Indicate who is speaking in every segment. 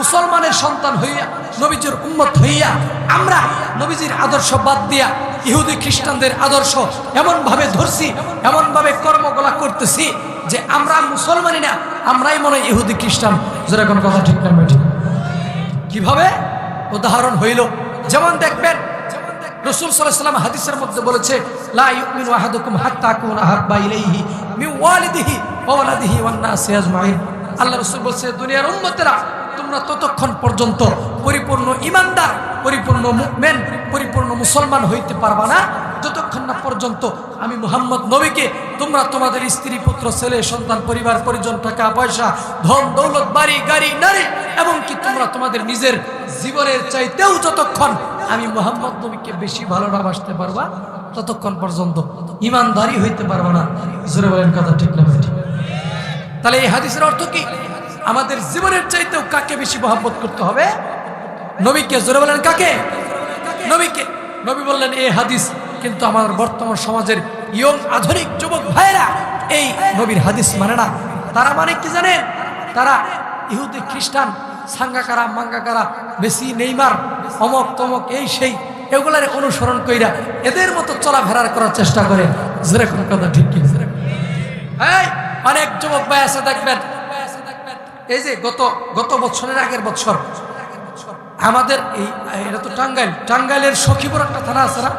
Speaker 1: মুসলমানের সন্তান হইয়া, নবীজির উম্মত হইয়া, আমরা নবীজির আদর্শ বাদ দিয়া ইহুদি খ্রিস্টানদের আদর্শ এমনভাবে ধরছি, এমনভাবে কর্মগুলা করতেছি যে আমরা মুসলমানই না, আমরাই মনে ইহুদি খ্রিস্টান। যেটা কোনো কথা ঠিক না ঠিক কীভাবে? উদাহরণ হইল, যেমন দেখবেন, রসুল হাদিসের মধ্যে বলেছে আল্লাহ রসুল বলছে, দুনিয়ার উম্মতেরা তোমরা ততক্ষণ পর্যন্ত পরিপূর্ণ ইমানদার, পরিপূর্ণ মুমিন, পরিপূর্ণ মুসলমান হইতে পারবা না। যতক্ষণ না পর্যন্ত আমি মুহাম্মদ নবীকে, তোমরা তোমাদের স্ত্রী, পুত্র, ছেলে, সন্তান, পরিবার, পরিজন, টাকা, পয়সা, ধন, দৌলত, বাড়ি, গাড়ি, নারী এবং কি তোমরা তোমাদের নিজের জীবনের চাইতেও যতক্ষণ আমি মোহাম্মদ নবীকে বেশি ভালো না বাসতে পারবা, ততক্ষণ পর্যন্ত ইমানদারি হইতে পারবা না। জোরে বলেন কথা ঠিক না তাহলে এই হাদিসের অর্থ কি? আমাদের জীবনের চাইতেও কাকে বেশি মহাব্বত করতে হবে? নবীকে জোরে বলেন, কাকে? নবীকে। নবী বললেন এই হাদিস কিন্তু আমার বর্তমান সমাজের ইয়ং আধুনিক যুবক ভাইরা এই নবীর হাদিস মানে না। তারা মানে কি জানেন? তারা ইহুদি, খ্রিস্টান, সাঙ্গাকারা, মাঙ্গাকারা, মেসি, নেইমার, অমক, তমক, এই সেই, এগুলার অনুসরণ কইরা এদের মতো চলাফেরার করার চেষ্টা করে যেরকম কথা ঠিক কি? অনেক যুবক ভাই আছে, দেখবেন এই যে গত গত বছরের আগের বছর, আমাদের এই, এটা তো টাঙ্গাইল, টাঙ্গাইলের সখীপুর একটা থানা আছে না?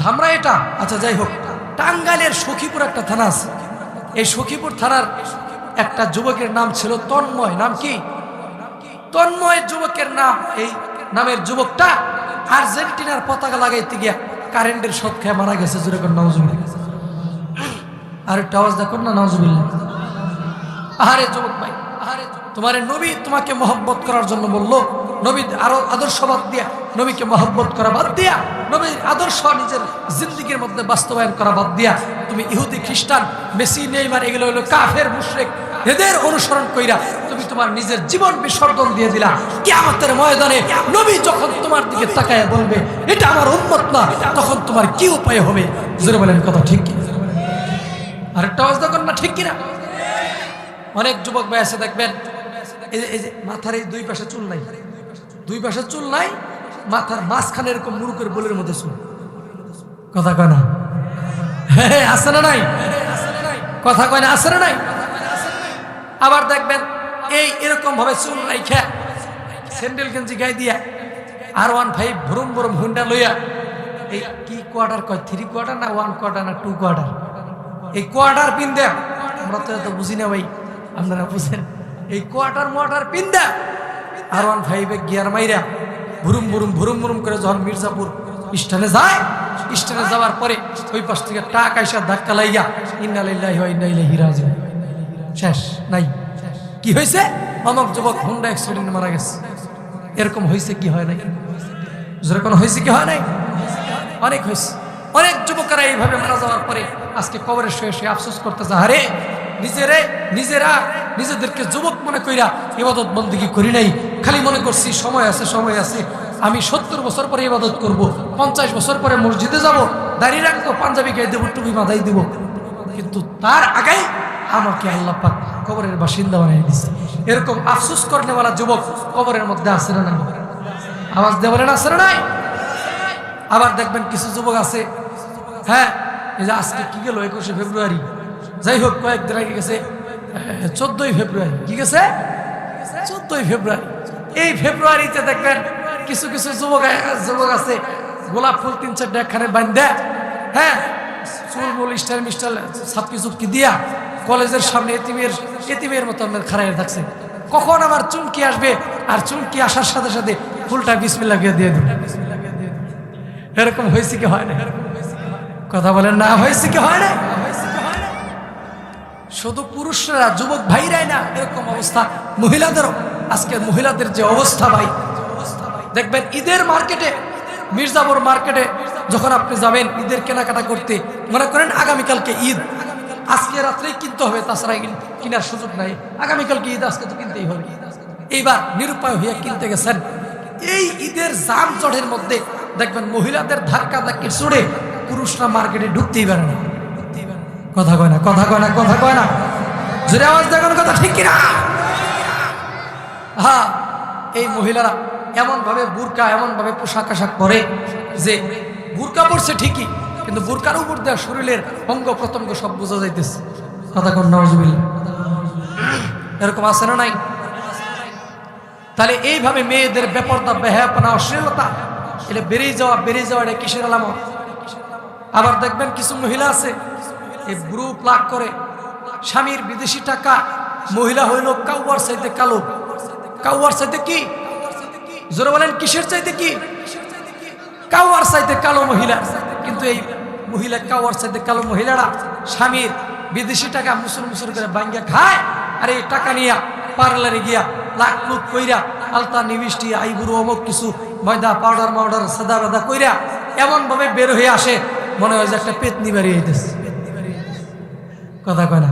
Speaker 1: ধামরা এটা? আচ্ছা যাই হোক, টাঙ্গাইলের সখীপুর একটা থানা আছে। এই সখীপুর থানার একটা যুবকের নাম ছিল তন্ময়, নাম কি? তন্ময় যুবকের নাম, এই নামের যুবকটা আর্জেন্টিনার পতাকা লাগাইতে গিয়া কারেন্টের শট খেয়ে মারা গেছে যেরকম নওয়াজুবিল্লাহ আর একটা আওয়াজ দেখুন না নওয়াজুবিল্লাহ আহারে যুবক ভাই, আহারে তোমার নবী তোমাকে মহব্বত করার জন্য বলল নবী আরও আদর্শ বাদ দিয়া নবীকে মহব্বত করা বাদ দিয়া, নবীর আদর্শ নিজের জিন্দিগির মধ্যে বাস্তবায়ন করা বাদ দিয়া, তুমি ইহুদি, খ্রিস্টান, মেসি, নেইমার, এগুলো হলো কাফের, মুশরেক, এদের অনুসরণ কইরা তুমি তোমার নিজের জীবন বিসর্জন দিয়ে দিলা। কিয়ামতের ময়দানে নবী যখন তোমার দিকে তাকায় বলবে, এটা আমার উন্মত না তখন তোমার কি উপায় হবে? জোরে বলেন কথা ঠিক কি আরেকটা আওয়াজ দেখুন না ঠিক কিনা? অনেক যুবক আছে, দেখবেন, এই যে- মাথার এই দুই পাশে চুল নাই। দুই পাশে চুল নাই, মাথার মাঝখানে এরকম মুরুকের বোলের মধ্যে চুল। কথা কয় না? হ্যাঁ আছে না নাই? কথা কয় না, আছে না নাই? আবার দেখবেন, এই এরকম ভাবে চুল রাইখা, স্যান্ডেল গেঞ্জি গায়ে দিয়া আর ওয়ান ফাইভ ভরুম ভরুম হুন্ডা লইয়া, এই কি কোয়ার্টার কয় থ্রি কোয়ার্টার না ওয়ান কোয়ার্টার না টু কোয়ার্টার এই কোয়ার্টার পিন দেয়া, আমরা তো এত বুঝি না ভাই। আপনারা বুঝেন, এই কোয়ার্টার মোয়াটার পিন দেয়া আর ওয়ান ফাইভে গিয়ার মাইরা ভুরুম ভুরুম ভুরুম ভুরুম করে যখন মির্জাপুর স্টেশনে যায় স্টেশনে যাওয়ার পরে ওই পাশ থেকে টাকা এসে ধাক্কা লাইয়া ইন্না ইলাইহি রাজিউন। শেষ, নাই। কি হয়েছে? অমক যুবক হুন্ডা অ্যাক্সিডেন্ট মারা গেছে। এরকম হয়েছে কি হয় নাই? যেরকম হয়েছে কি হয় নাই? অনেক হয়েছে। অনেক যুবকেরা এইভাবে মারা যাওয়ার পরে আজকে কবরে শুয়ে শুয়ে আফসোস করতেছে আরে নিজেরে, নিজেরা নিজেদেরকে যুবক মনে কইরা ইবাদত বন্দিগি করি নাই। খালি মনে করছি, সময় আছে সময় আছে। আমি সত্তর বছর পরে ইবাদত করব, পঞ্চাশ বছর পরে মসজিদে যাব দাঁড়িয়ে রাখব, পাঞ্জাবি গায়ে দেবো, টুপি মাথায় দেব। কিন্তু তার আগেই আমাকে আল্লাহ পাক কবরের বাসিন্দা বানিয়ে দিচ্ছে এরকম আফসোস করনেওয়ালা যুবক কবরের মধ্যে আসে না আওয়াজ দেওয়ালেন আসে না আবার দেখবেন কিছু যুবক আছে হ্যাঁ? এই যে আজকে কি গেল? একুশে ফেব্রুয়ারি। যাই হোক কয়েকদিন আগে গেছে চোদ্দই ফেব্রুয়ারি। কি গেছে? চোদ্দই ফেব্রুয়ারি। এই ফেব্রুয়ারিতে দেখবেন কিছু কিছু যুবক যুবক আছে, গোলাপ ফুল তিন চারটা একখানে বান্ধে হ্যাঁ? চুল, মুল, স্টাইল মিস্টাইল সাপকি চুপকি দিয়া কলেজের সামনে এতিমের এতিমের মতো আপনার খারাই থাকছে কখন আমার চুমকি আসবে? আর চুমকি আসার সাথে সাথে ফুলটা বিসমিল্লা দিয়ে দিয়ে দেবে। এরকম হয়েছে কি হয় না? কথা বলেন না, হয়েছে কি হয় না? শুধু পুরুষরা, যুবক ভাইরাই না, এরকম অবস্থা। মহিলাদেরও। আজকে মহিলাদের যে অবস্থা ভাই, দেখবেন ঈদের মার্কেটে, মির্জাপুর মার্কেটে যখন আপনি যাবেন ঈদের কেনাকাটা করতে, মনে করেন আগামীকালকে ঈদ। আজকে রাত্রেই কিনতে হবে, তাছাড়া কিন- কেনার সুযোগ নাই। আগামীকালকে ঈদ, আজকে তো কিনতেই হবে। এইবার নিরুপায় হইয়া কিনতে গেছেন। এই ঈদের জাম জড়ের মধ্যে দেখবেন মহিলাদের ধাক্কা ধাক্কি চড়ে পুরুষরা মার্কেটে ঢুকতেই পারে না। কথা কয় না, কথা কয় না, কথা কয় না। জোরে আওয়াজ দেখুন কথা, ঠিক কিনা? হ্যাঁ এই মহিলারা এমনভাবে বুরকা, এমনভাবে পোশাক আশাক পরে যে বুরকা পরছে ঠিকই, কিন্তু বুরকার উপর দেওয়া শরীরের অঙ্গ প্রত্যঙ্গ সব বোঝা যাইতেছে। কথা কন নজবিল্লা এরকম আছে না নাই? তাহলে এইভাবে মেয়েদের বেপরদা বেহাপনা অশ্লীলতা, এটা বেরিয়ে যাওয়া বেরিয়ে যাওয়া, এটা কিসের আলামত? আবার দেখবেন কিছু মহিলা আছে এই ব্রু প্লাগ করে স্বামীর বিদেশি টাকা, মহিলা হইল কাউয়ার চাইতে কালো। কাউয়ার চাইতে কি? জোরে বলেন, কিসের চাইতে কি? কাউয়ার চাইতে কালো মহিলা। কিন্তু এই মহিলা, কাউয়ার চাইতে কালো মহিলারা স্বামীর বিদেশি টাকা মুসুর মুসুর করে বাঙ্গিয়া খায় আর এই টাকা নিয়া পার্লারে গিয়া লাখ লুক কইরা আলতা নিবিষ্টি আইবুড়ো অমুক কিছু, ময়দা পাউডার মাউডার সাদা বাদা কইরা এমন ভাবে বের হয়ে আসে, মনে হয় যে একটা পেতনি বাড়িয়ে দিতেছে কথা কয় না।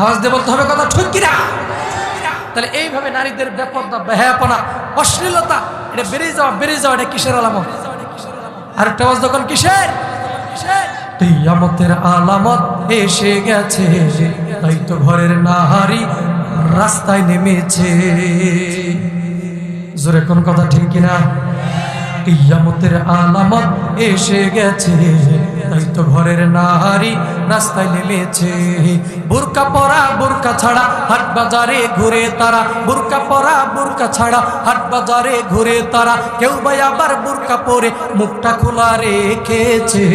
Speaker 1: আওয়াজ দিয়ে বলতে হবে কথা ঠিক কিনা? তাহলে এইভাবে নারীদের ব্যাপারটা বেহায়াপনা, অশ্লীলতা, এটা বেড়ে যাওয়া বেড়ে যাওয়া, এটা কিসের আলামত? আর একটা আওয়াজ যখন কিসের? কিয়ামতের আলামত এসে গেছে, তাই তো ঘরের নাহারি রাস্তায় নেমেছে। জোরে কোন কথা ঠিক কিনা? কিয়ামতের আলামত এসে গেছে। তাই তো ঘরের নাহারি রাস্তায় নেমেছে। বুরকা পরা বুরকা ছাড়া হাট বাজারে ঘুরে তারা। বুরকা পরা বুরকা ছাড়া হাট বাজারে ঘুরে তারা। কেউ ভাই আবার বুরকা পরে মুখটা খোলা রেখেছে।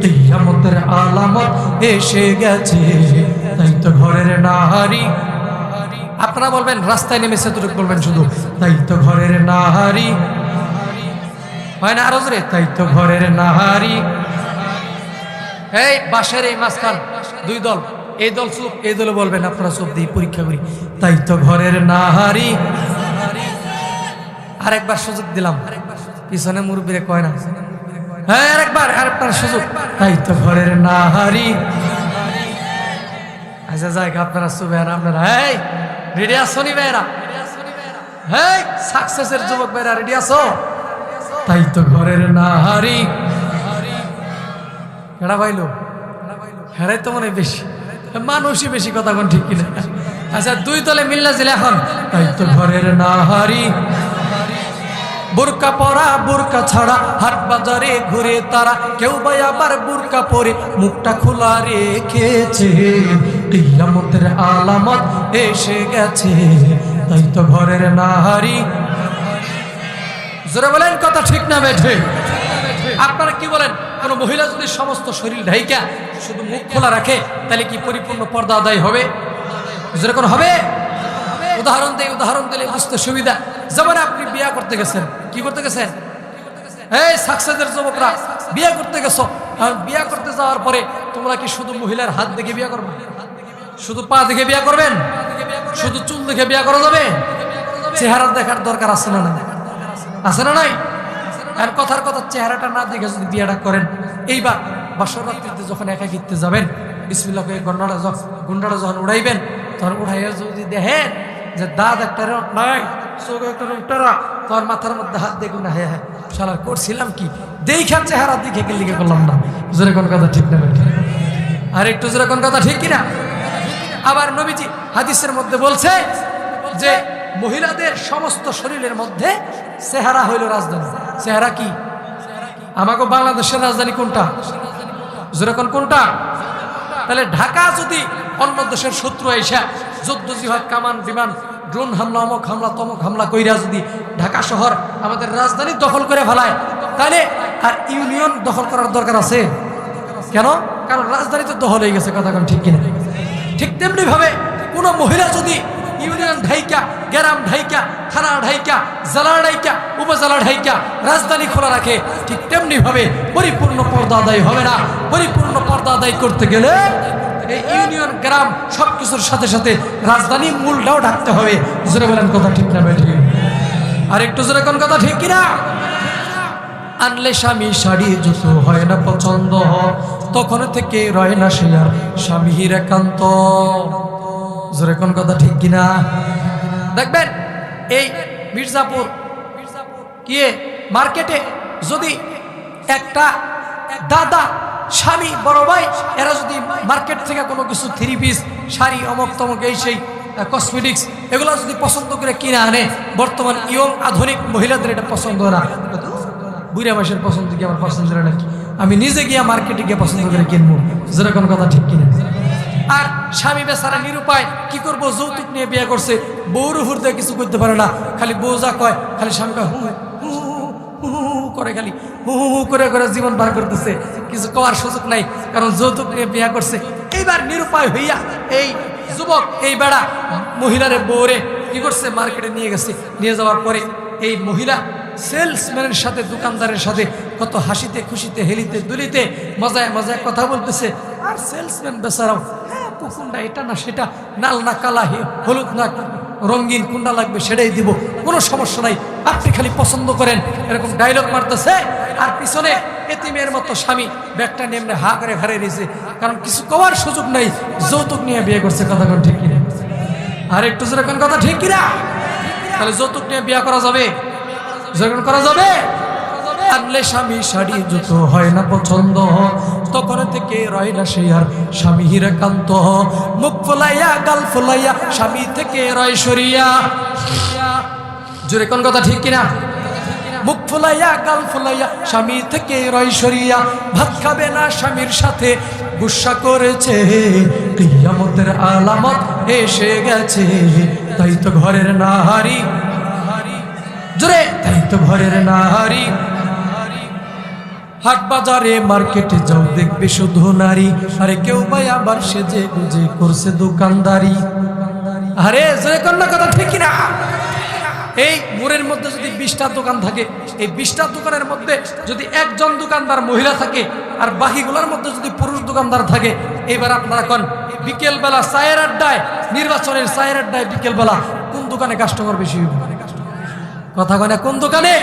Speaker 1: কিয়ামতের আলামত এসে গেছে। তাই তো ঘরের নাহারি আপনারা বলবেন, রাস্তায় নেমেছে তুটুক বলবেন শুধু। তাই তো ঘরের নাহারি হয় না আরও তাই তো ঘরের নাহারি। এই, বাসের এই দুই দল। এই দল এই দলে বলবেন, আপনারা দিয়ে পরীক্ষা করি। তাই তো ঘরের নাহারি। আরেকবার সুযোগ দিলাম। পিছনে মুরব্বীরে কয় না? হ্যাঁ আরেকবার আরেকবার সুযোগ। তাই তো ঘরের নাহারি। আচ্ছা যাই আপনারা শুভেন আপনারা, এই রেডি আসো নি হেই সাকসেসের যুবক ভাইরা রেডি তাই তো ঘরের নাহারি। কেডা পাইলো? হেরাই তো মনে বেশি। মানুষই বেশি কথা কোন ঠিক কিনা। আচ্ছা দুই তলে মিল্লা ছিল এখন। তাই তো ঘরের নাহারি। বুরকা পরা, বুরকা ছাড়া হাট বাজারে ঘুরে তারা। কেউ ভাই আবার বুরকা পরে মুখটা খোলা রেখেছে। আলামত এসে গেছে। তাই তো ঘরের নাহারি। জোরে বলেন, কথা ঠিক না বেঠে। আপনারা কি বলেন, কোন মহিলা যদি সমস্ত শরীর ঢাইকা, শুধু মুখ খোলা রাখে, তাহলে কি পরিপূর্ণ পর্দা আদায় হবে? জোরে কোন হবে? উদাহরণ দেয় উদাহরণ দিলে বুঝতে সুবিধা। যেমন আপনি বিয়া করতে গেছেন, কি করতে গেছেন? এই সাকসেসের যুবকরা, বিয়ে করতে গেছো। বিয়া করতে যাওয়ার পরে তোমরা কি শুধু মহিলার হাত দেখে বিয়া করবে? শুধু পা দেখে বিয়া করবেন? শুধু চুল দেখে বিয়া করা যাবে? চেহারা দেখার দরকার আছে না না আছে না নাই? আর কথার কথা চেহারাটা না দেখে যদি বিয়েটা করেন, এইবার বাসর রাত্রিতে যখন একাকিত্বে যাবেন বিসমিল্লা করে গন্ডাটা যখন গুন্ডাটা যখন উড়াইবেন, তখন উড়াইয়া যদি দেখেন যে দাঁত একটা নাই, চোখ একটা রুটারা তোর মাথার মধ্যে হাত দেখুন না হ্যাঁ হ্যাঁ শালা, করছিলাম কি? দেখা চেহারা দেখে কে লিখে করলাম না। জোরে কোন কথা ঠিক না আর একটু জোরে কোন কথা ঠিক কিনা? আবার নবীজি হাদিসের মধ্যে বলছে যে মহিলাদের সমস্ত শরীরের মধ্যে চেহারা হইল রাজধানী। চেহারা কি? আমাকে বাংলাদেশের রাজধানী কোনটা? যেরকম কোনটা? তাহলে ঢাকা যদি অন্য দেশের শত্রু আইসা যুদ্ধ জিহাদ কামান, বিমান, ড্রোন হামলা, অমক হামলা, তমক হামলা কইরা যদি ঢাকা শহর আমাদের রাজধানী দখল করে ফেলায়, তাহলে আর ইউনিয়ন দখল করার দরকার আছে? কেন? কারণ রাজধানী তো দখল হয়ে গেছে, কথা ঠিক কিনা। ঠিক তেমনি ভাবে কোনো মহিলা যদি ইউনিয়ন ঢাইকা, গ্রাম ঢাইকা, থানা ঢাইকা, জেলা ঢাইকা, উপজেলা ঢাইকা, রাজধানী খোলা রাখে। ঠিক তেমনি ভাবে পরিপূর্ণ পর্দা আদায় হবে না। পরিপূর্ণ পর্দা আদায় করতে গেলে এই ইউনিয়ন, গ্রাম সব কিছুর সাথে সাথে রাজধানী মূলটাও ঢাকতে হবে। জোরে বলেন কথা ঠিক না ঠিক আর একটু জোরে কোন কথা ঠিক কিনা? আনলে স্বামী শাড়ি, জুতো হয় না পছন্দ। তখন থেকে রয় না সে আর স্বামীর একান্ত। জোরে কোন কথা ঠিক কিনা? দেখবেন, এই মির্জাপুর কি মার্কেটে যদি একটা দাদা, স্বামী, বড় ভাই, এরা যদি মার্কেট থেকে কোনো কিছু থ্রি পিস শাড়ি, অমক তমক, এই সেই কসমেটিক্স এগুলো যদি পছন্দ করে কিনে আনে, বর্তমান ইয়ং আধুনিক মহিলাদের এটা পছন্দ না। বুড়া মাসের পছন্দ কি আমার পছন্দ নাকি? আমি নিজে গিয়া মার্কেটে গিয়ে পছন্দ করে কিনবো। যেরকম কথা ঠিক কিনা? আর স্বামী বেচারা নিরুপায় কি করব? যৌতুক নিয়ে বিয়ে করছে। বউর উপর দিয়ে কিছু করতে পারে না। খালি বউ যা কয় খালি স্বামী কয় হু করে খালি হু হু, করে করে জীবন পার করতেছে। কিছু কওয়ার সুযোগ নাই কারণ যৌতুক নিয়ে বিয়ে করছে। এইবার নিরুপায় হইয়া এই যুবক এই বেড়া মহিলারে বউরে কি করছে? মার্কেটে নিয়ে গেছে। নিয়ে যাওয়ার পরে এই মহিলা সেলসম্যানের সাথে দোকানদারের সাথে কত হাসিতে খুশিতে হেলিতে দুলিতে মজায় মজায় কথা বলতেছে। আর সেলসম্যান বেচারাও কোনটা এটা না, সেটা নাল না, কালা হলুদ না, রঙিন কোনটা লাগবে, সেটাই দিব। কোনো সমস্যা নাই। আপনি খালি পছন্দ করেন। এরকম ডায়লগ মারতেছে, আর পিছনে এতিমের মতো স্বামী ব্যাগটা নিয়ে হা করে ঘরে রয়েছে কারণ কিছু কওয়ার সুযোগ নাই, যৌতুক নিয়ে বিয়ে করছে, কথা কোন ঠিক কিনা? আর একটু যেরকম কথা ঠিক কিনা? তাহলে যৌতুক নিয়ে বিয়ে করা যাবে? যেরকম করা যাবে? আনলে স্বামী শাড়ি জুতো হয় না পছন্দ। তখন থেকে রয় না সে আর স্বামী হিরাকান্ত মুখ ফোলাইয়া, গাল ফোলাইয়া স্বামী থেকে রয় সরিয়া। জোরে কোন কথা ঠিক কিনা? মুখ ফুলাইয়া, গাল ফুলাইয়া স্বামী থেকে রয় সরিয়া। ভাত খাবে না স্বামীর সাথে, গুসা করেছে। কিয়ামতের আলামত এসে গেছে, তাই তো ঘরের নাহারি। জোরে, তাই তো ঘরের নাহারি। হাট বাজারে মার্কেটে যাও, দেখবে শুধু নারী। আরে কেউ ভাই আবার সেজে গুজে করছে দোকানদারি। আরে কন্যা কথা, ঠিক না এই মোড়ের মধ্যে যদি বিশটা দোকান থাকে, এই বিশটা দোকানের মধ্যে যদি একজন দোকানদার মহিলা থাকে, আর বাকিগুলোর মধ্যে যদি পুরুষ দোকানদার থাকে, এবার আপনারা কন, বিকেলবেলা চায়ের আড্ডায়, নির্বাচনের চায়ের আড্ডায় বিকেলবেলা কোন দোকানে কাস্টমার বেশি? কথা কয় কোন দোকানে?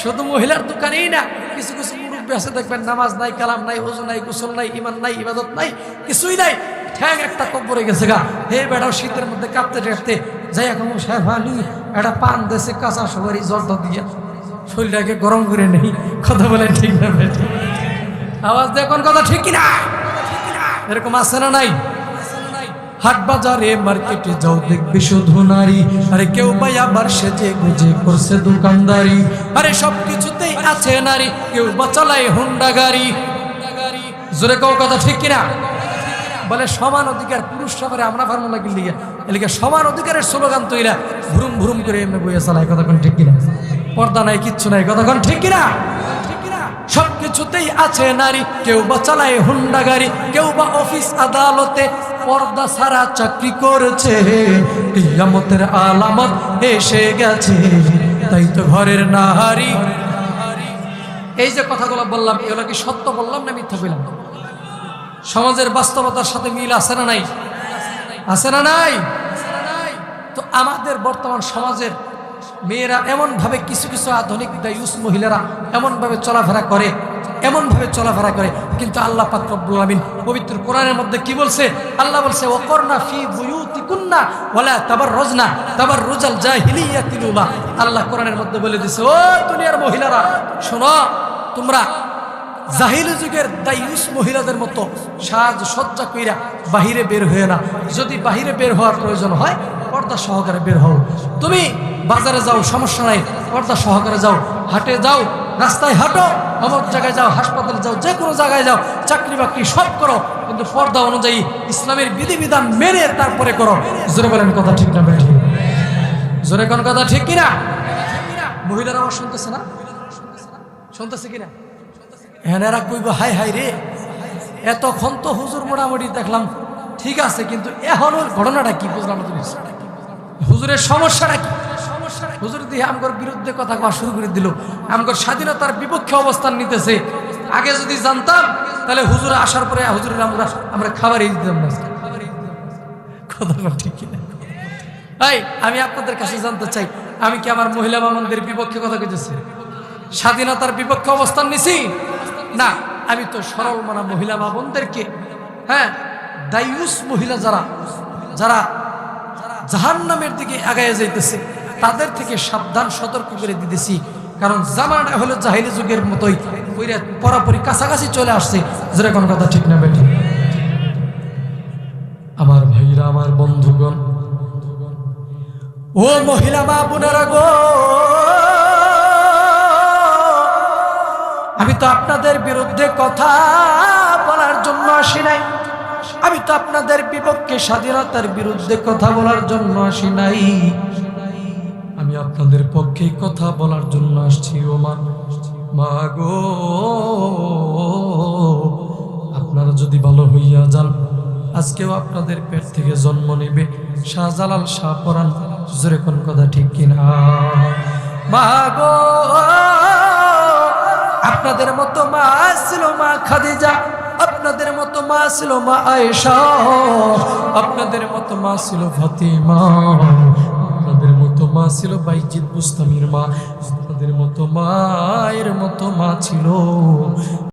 Speaker 1: শুধু মহিলার দোকানেই না। কিছু কিছু মুরব্বী আছে দেখবেন, নামাজ নাই, কালাম নাই ওজু নাই, গোসল নাই ইমান নাই, ইবাদত নাই, কিছুই নাই। ঠ্যাং একটা কব্বরে গেছে গা। হে বেড়াও শীতের মধ্যে কাঁপতে কাঁপতে যাই এখন আলী, একটা পান দেশে কাঁচা সবারই জলটা দিয়ে। শরীরটাকে গরম করে নেই। কথা বলে ঠিক না আওয়াজ দেখুন কথা? ঠিক কিনা? এরকম আছে না নাই? হাট বাজারে মার্কেটে যাও, দেখবে শুধু নারী। আরে কেউ ভাই আবার সেজে গুজে করছে দোকানদারি। আরে সব কিছুতেই আছে নারী, কেউ বা চালায় হুন্ডা গাড়ি। জোরে কেউ কথা ঠিক কিনা? বলে, সমান অধিকার পুরুষ সবারে, আমরা ফার্মুলা কিনলি এলিকে সমান অধিকারের স্লোগান তৈরা, ভুরুম ভুরুম করে এমনি বইয়ে চালায় কতক্ষণ ঠিক কিনা? পর্দা নাই, কিচ্ছু নাই কতক্ষণ ঠিক কিনা? সব কিছুতেই আছে নারী। কেউ বা চালায় হুন্ডা গাড়ি, কেউ বা অফিস আদালতে। পর্দা ছাড়া চাকরি করেছে। কিয়ামতের আলামত এসে গেছে। তাই তো ঘরের নাহারি এই যে কথাগুলো বললাম, এগুলো কি সত্য বললাম না মিথ্যা বললাম? সমাজের বাস্তবতার সাথে মিল আছে না নাই? আছে না নাই? তো আমাদের বর্তমান সমাজের মেয়েরা এমনভাবে কিছু কিছু আধুনিক দায়ুস মহিলারা এমনভাবে চলাফেরা করে, এমনভাবে চলাফেরা করে। কিন্তু আল্লাহ পাক রব্বুল আলামিন পবিত্র কোরআনের মধ্যে কি বলছে? আল্লাহ বলছে ওকরনা ফি বুয়ুতিকুন্না ওয়ালা তাবাররুজনা তাবাররুজাল জাহিলিয়াতিল উলা আল্লাহ কোরআনের মধ্যে বলে দিছে, ও দুনিয়ার মহিলারা, শোনো, তোমরা জাহিলি যুগের দায়ুস মহিলাদের মতো সাজ সজ্জা কইরা বাহিরে বের হয়ে না। যদি বাহিরে বের হওয়ার প্রয়োজন হয়, পর্দা সহকারে বের হও। তুমি বাজারে যাও, সমস্যা নাই, পর্দা সহকারে যাও, হাটে যাও, রাস্তায় হাঁটো অমুক জায়গায় যাও, হাসপাতালে যাও, যে কোনো জায়গায় যাও, চাকরি বাকরি সব করো, কিন্তু পর্দা অনুযায়ী ইসলামের বিধিবিধান মেনে তারপরে করো। জোরে বলেন কথা ঠিক না বেঠিক? জোরে কোন কথা ঠিক কিনা? মহিলারা আমার শুনতেছে না? শুনতেছে কিনা? এনারা কইব হাই হাই রে, এতক্ষণ তো হুজুর মোটামুটি দেখলাম, ঠিক আছে, কিন্তু এখন ঘটনাটা কি বুঝলাম হুজুরের সমস্যাটা কি? হুজুর দিয়ে আমগর বিরুদ্ধে কথা কওয়া শুরু করে দিল। স্বাধীনতার বিপক্ষে অবস্থান নিতেছে। আগে যদি জানতাম, তাহলে হুজুরে আসার পরে হুজুরের আমরা আমরা খাবারই দিতাম না। কথাটা ঠিক কিনা? আমি আপনাদের কাছে জানতে চাই, আমি কি আমার মহিলা মামনদের বিপক্ষে কথা কইতেছি? স্বাধীনতার বিপক্ষে অবস্থান নিছি? না, আমি তো সরল মানা মহিলা মা বোনদেরকে হ্যাঁ দায়ুস মহিলা যারা যারা জাহান নামের দিকে আগায় যাইতেছে। তাদের থেকে সাবধান, সতর্ক করে দিতেছি। কারণ জামানা হলো জাহিলি যুগের মতোই পরাপরি কাছাকাছি চলে আসছে। যেরকম কথা ঠিক না বেঠিক আমার ভাইরা, আমার বন্ধুগণ, ও মহিলা মা বোনেরা গো, আমি তো আপনাদের বিরুদ্ধে কথা বলার জন্য আসি নাই। আমি তো আপনাদের বিপক্ষে স্বাধীনতার বিরুদ্ধে কথা বলার জন্য আসি নাই। আপনাদের পক্ষে কথা বলার জন্য আসছি ও মা গো, আপনারা যদি ভালো হইয়া যান, আজকেও আপনাদের পেট থেকে জন্ম নেবে শাহজালাল শাহ পরান জোরে কোন কথা ঠিক কিনা? মা গো, আপনাদের মতো মা ছিল মা খাদিজা, আপনাদের মতো মা ছিল মা আয়েশা, আপনাদের মতো মা ছিল ফাতিমা। আপনাদের মতো মা ছিল বাইজিৎ বুস্তামির মা। আপনাদের মতো মায়ের মতো মা ছিল।